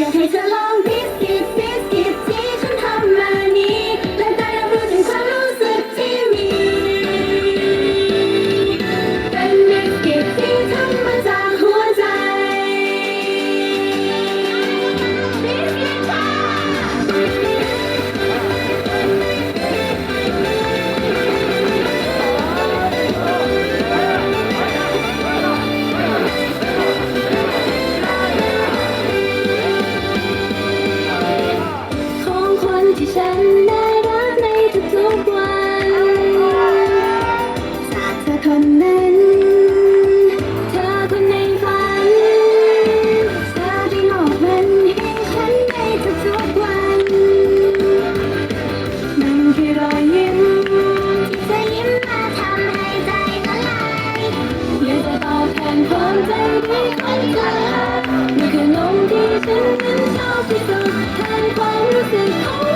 Yeah, it's a long distance. ผ่านความรู้สึกของ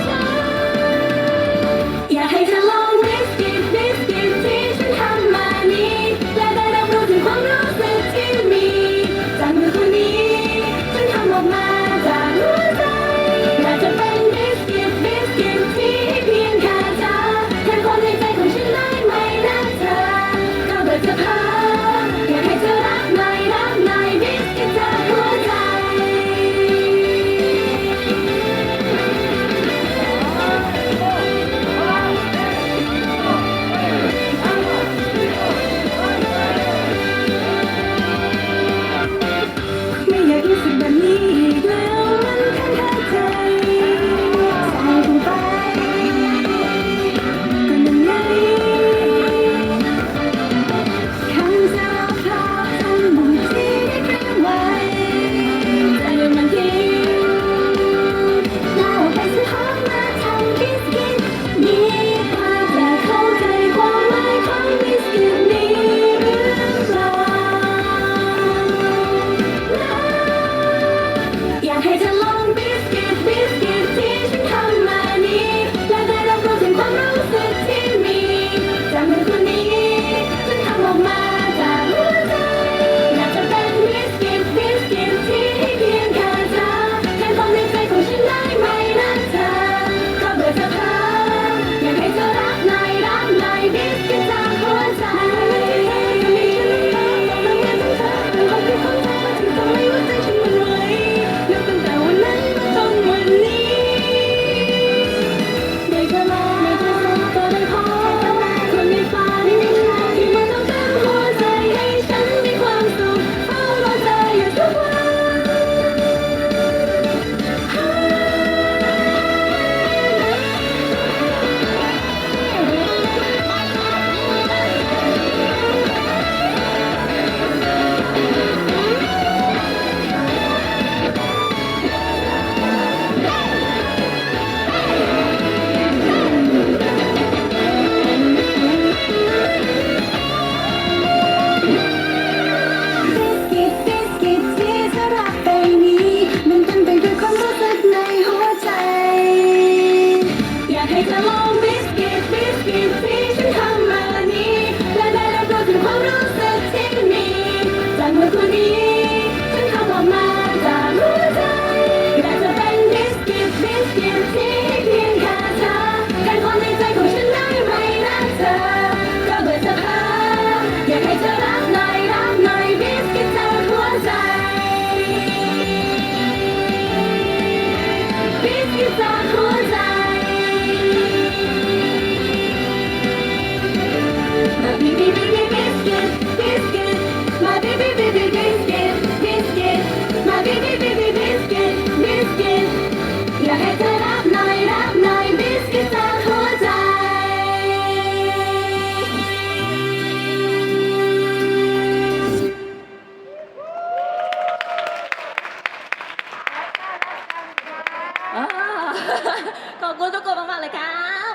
ขอบคุณทุกคนมากๆเลยครับ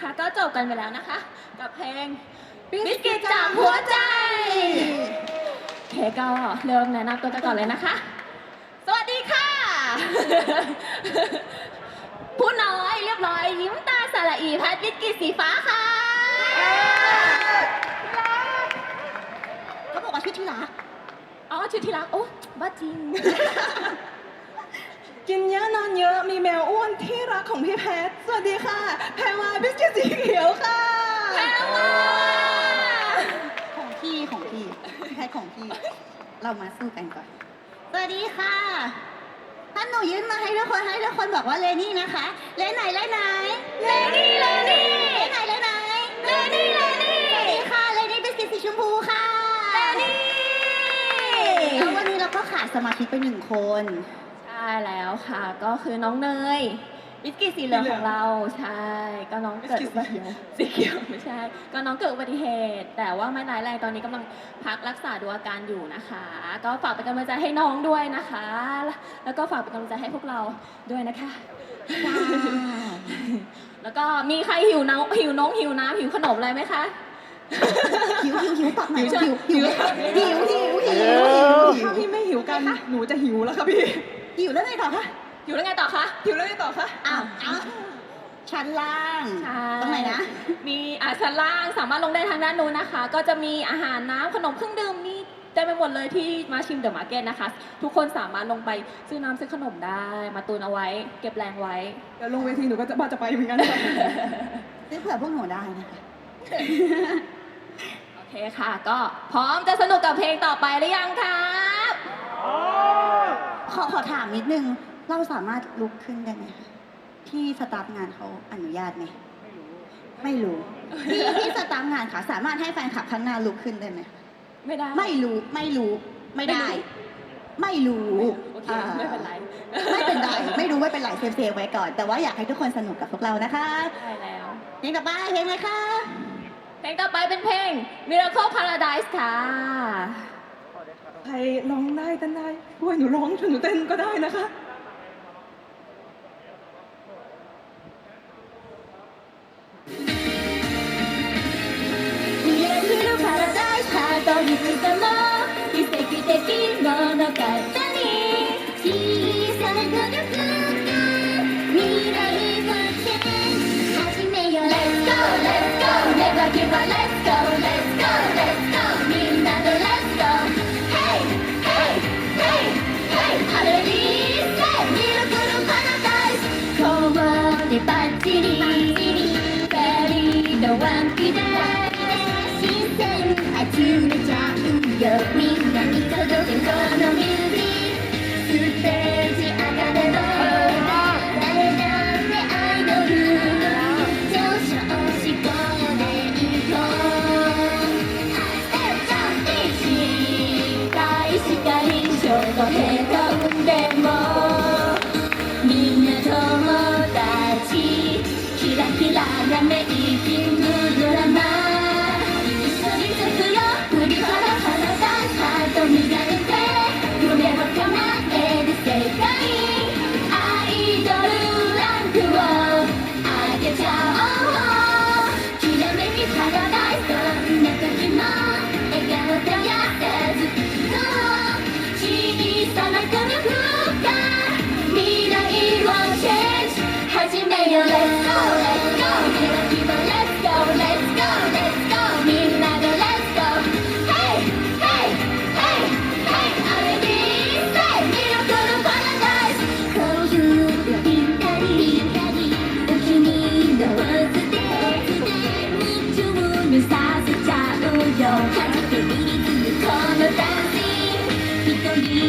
ค่ะก็จบกันไปแล้วนะคะ กับเพลงบิสกิตจากหัวใจเคก็เริ่มแนะนำตัวกันก่อนเลยนะคะ สวัสดีค่ะ ผู้น้อยเรียบร้อยยิ้มตาสระอีแพทบิสกิตสีฟ้าค่ะเขาบอกว่าชื่อที่รักอ๋อชื่อที่รักโอ้บ้าจริง มีแมวอ้วนที่รักของพี่แพท สวัสดีค่ะ แพรวาบิสกิตสีเขียวค่ะ แพรวา ของพี่ของพี่แค่ของพี่ เรามาสู้กันก่อน สวัสดีค่ะ ถ้าหนูยื่นมาให้ทุกคนให้ทุกคนบอกว่าเลนี่นะคะ เลนไหนเลนไหน เลนี่เลนี่เลนไหนเลนไหน เลนี่เลนี่สวัสดีค่ะเลนี่บิสกิตสีชมพูค่ะ เลนี่แล้ววันนี้เราก็ขาดสมาชิกไปหนึ่งคนใช่แล้วค่ะ ก็คือน้องเนยบิสกิตสีเหลืองของเราใช่ ก็น้องเกิดอุบัติเหตุสีเขียวไม่ใช่ ก็น้องเกิดอุบัติเหตุ แต่ว่าไม่ร้ายแรงตอนนี้กำลังพักรักษาดูอาการอยู่นะคะ ก็ฝากเป็นกำลังใจให้น้องด้วยนะคะ แล้วก็ฝากเป็นกำลังใจให้พวกเราด้วยนะคะ แล้วก็มีใครหิวน้ำหิวน้องหิวน้ำหิวขนมอะไรไหมคะ หิวหิวหิวตอบหน่อยหิวหิวหิวหิวหิวหิวหิวหิถ้าวพี่ไม่หิวกันหนูจะหิวแล้วค่ะพี่ หิวแล้วไงต่อคะหิวแล้วไงต่อคะหิวแล้วไงต่อคะอ้าวอ้าวชั้นล่างใช่ตรงไหนนะ มีอาชั้นล่างสามารถลงได้ทางด้านนู้นนะคะ ก็จะมีอาหารน้ำขนมเครื่องดื่มมีเต็มไปหมดเลยที่มาชิมเดอะมาร์เก็ตนะคะ ทุกคนสามารถลงไปซื้อน้ำซื้อขนมได้ มาตุนเอาไว้ เก็บแรงไว้ เดี๋ยวลงเวทีหนูก็จะบ้าจะไปเหมือนกันค่ะซื้อเผื่อพวกหนูได้นะคะโอเคค่ะ ก็พร้อมจะสนุกกับเพลงต่อไปหรือยังครับ ขอขอถามนิดนึง เราสามารถลุกขึ้นได้ไหมคะที่สตาฟงานเขาอนุญาตไหมไม่รู้ไม่รู้ที่ที่สตาฟงานค่ะ สามารถให้แฟนคลับข้างหน้าลุกขึ้นได้ไหมคะไม่ได้ ไม่รู้ไม่รู้ไม่ได้ ไม่รู้โอเคอ่าไม่เป็นไรไม่เป็นไรไม่รู้ไม่เป็นไรเซฟเซฟไว้ก่อน แต่ว่าอยากให้ทุกคนสนุกกับพวกเรานะคะได้แล้วเพลงต่อไปเพลงอะไรคะเพลงต่อไปเป็นเพลง Miracle Paradise ค่ะ ใครร้องได้เต้นได้ด้วยหนูร้องหนูเต้นก็ได้นะคะ 見えるパラダイスハートにつかも奇跡的物語小さな努力が未来をチェン始めよ Let's go Let's go Never give up Let's go Let's go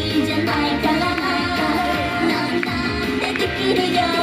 人じゃないからなんだってできるよ。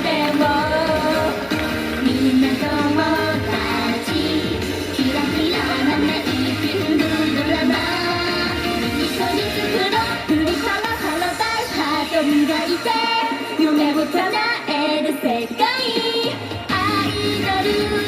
いて夢を叶える世界。アイドル